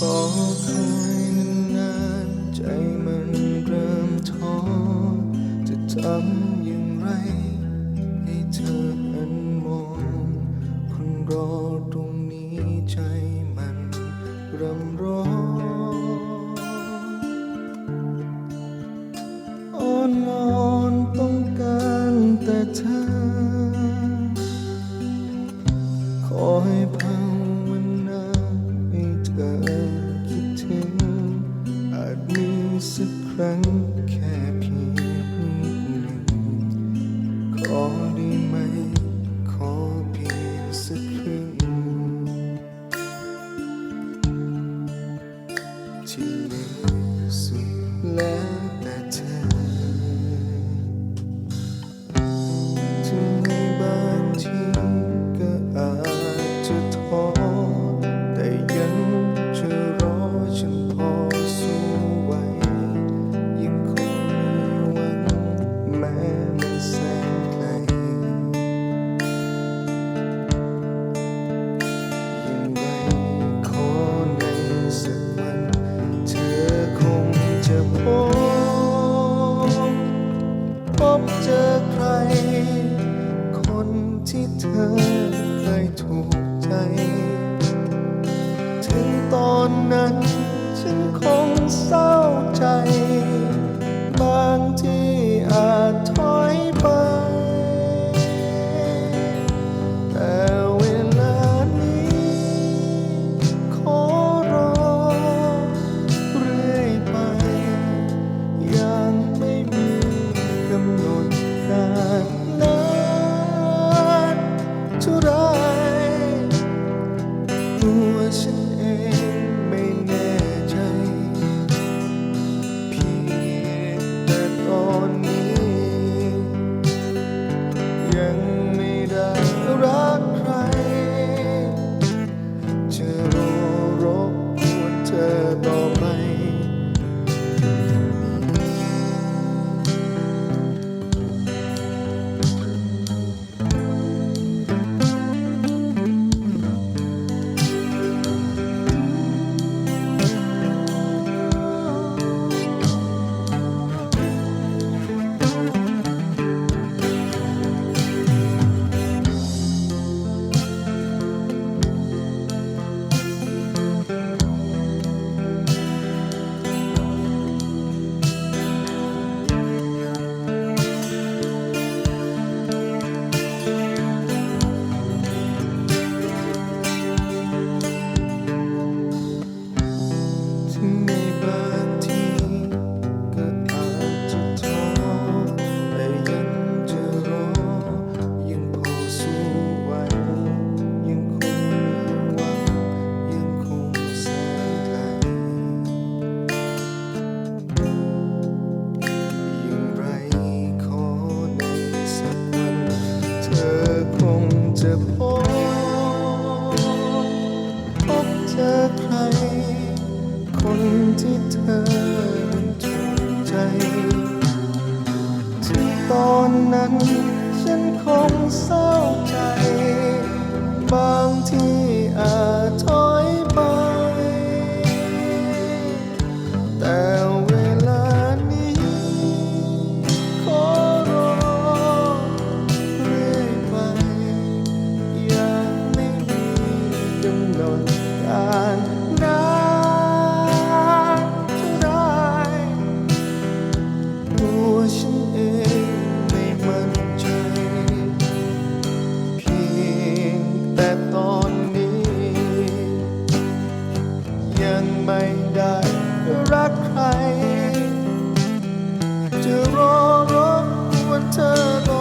บอกใคนานๆใจมันเริ่มท้อจะทำอย่างไรให้เธออัน สักครั้งแค่เพียงนิดหนึ่งขอได้ไหม ขอเพียงสักครึ่งที่ ฉันคงเศร้าใจ เธอนั้ใจ ถึงตอนนั้นฉันคงเศร้า ไม่ได้รักใคร จะรอรบกวนเธอ